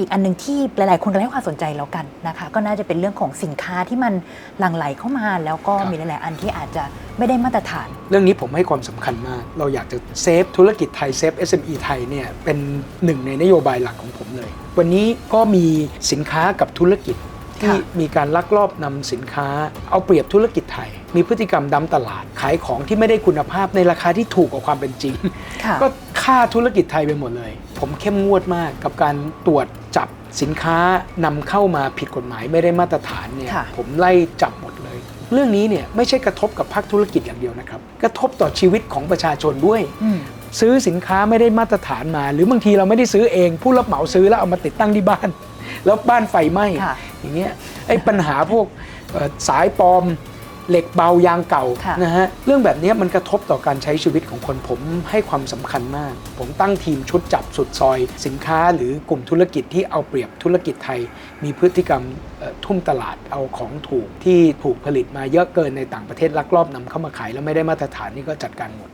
อีกอันหนึ่งที่หลาย ๆ คนก็ให้ความสนใจแล้วกันนะคะ ก็น่าจะเป็นเรื่องของสินค้าที่มันหลั่งไหลเข้ามา แล้วก็ครับมีหลาย ๆ อันที่อาจจะไม่ได้มาตรฐาน เรื่องนี้ผมให้ความสำคัญมาก เราอยากจะเซฟธุรกิจไทยเซฟ SME ไทยเนี่ยเป็นหนึ่งในนโยบายหลักของผมเลย วันนี้ก็มีสินค้ากับธุรกิจที่ค่ะ มีการลักลอบนำสินค้า เอาเปรียบธุรกิจไทย มีพฤติกรรมดำตลาด ขายของที่ไม่ได้คุณภาพในราคาที่ถูกกว่าความเป็นจริง ค่ะ ก็ ฆ่าธุรกิจไทยไปหมดเลย ผมเข้มงวดมากกับการตรวจจับสินค้านำเข้ามาผิดกฎหมายไม่ได้มาตรฐานเนี่ยค่ะ ผมไล่จับหมดเลย เรื่องนี้เนี่ยไม่ใช่กระทบกับภาคธุรกิจอย่างเดียวนะครับ กระทบต่อชีวิตของประชาชนด้วย อืม ซื้อสินค้าไม่ได้มาตรฐานมา หรือบางทีเราไม่ได้ซื้อเอง ผู้รับเหมาซื้อแล้วเอามาติดตั้งที่บ้าน แล้วบ้านไฟไหม้ค่ะ อย่างเงี้ยไอ้ปัญหาพวกเอ่อสายปลอม เหล็กเบายางเก่าค่ะ นะฮะเรื่องแบบนี้มันกระทบต่อการใช้ชีวิตของคนผมให้ความสำคัญมาก ผมตั้งทีมชุดจับสุดซอย สินค้าหรือกลุ่มธุรกิจที่เอาเปรียบธุรกิจไทย มีพฤติกรรมเอ่อทุ่มตลาดเอาของถูกที่ถูกผลิตมาเยอะเกินในต่างประเทศลักลอบนำเข้ามาขายแล้วไม่ได้มาตรฐานนี่ก็จัดการหมด